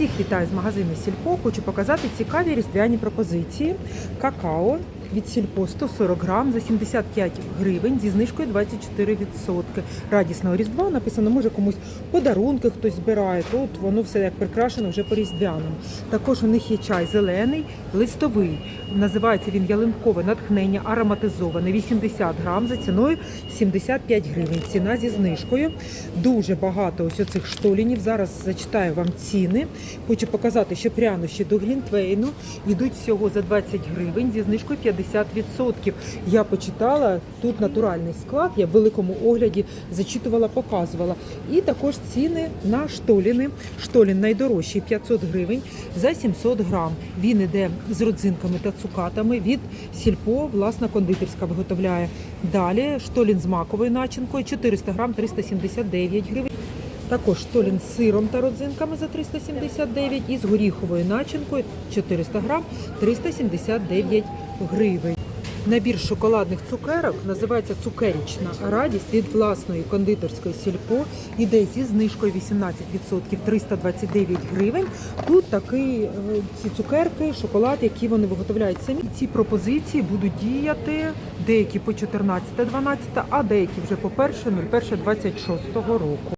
Всіх вітаю з магазину Сільпо. Хочу показати цікаві різдвяні пропозиції. Какао від Сільпо 140 грам за 75 гривень зі знижкою 24%. Радісного різдва написано, може комусь подарунки хтось збирає. Тут воно все як прикрашено вже по різдвяному. Також у них є чай зелений, листовий. Називається він ялинкове натхнення, ароматизоване 80 грам за ціною 75 гривень. Ціна зі знижкою. Дуже багато ось оцих штолінів. Зараз зачитаю вам ціни. Хочу показати, що прянощі до Глінтвейну йдуть всього за 20 гривень зі знижкою 50%. Я почитала тут натуральний склад. Я в великому огляді зачитувала, показувала. І також ціни на штоліни. Штолін найдорожчий 500 гривень за 700 грам. Він іде з родзинками та цукатами від сільпо, власна кондитерська виготовляє. Далі штолін з маковою начинкою 400 грам 379 гривень. Також штолін з сиром та родзинками за 379 і з горіховою начинкою 400 грам 379 гривень. Набір шоколадних цукерок називається цукерічна радість від власної кондитерської сільпо. Іде зі знижкою 18% 329 гривень. Тут такі е, ці цукерки, шоколад, які вони виготовляють самі. Ці пропозиції будуть діяти деякі по 14-12, а деякі вже по 1.01.26 року.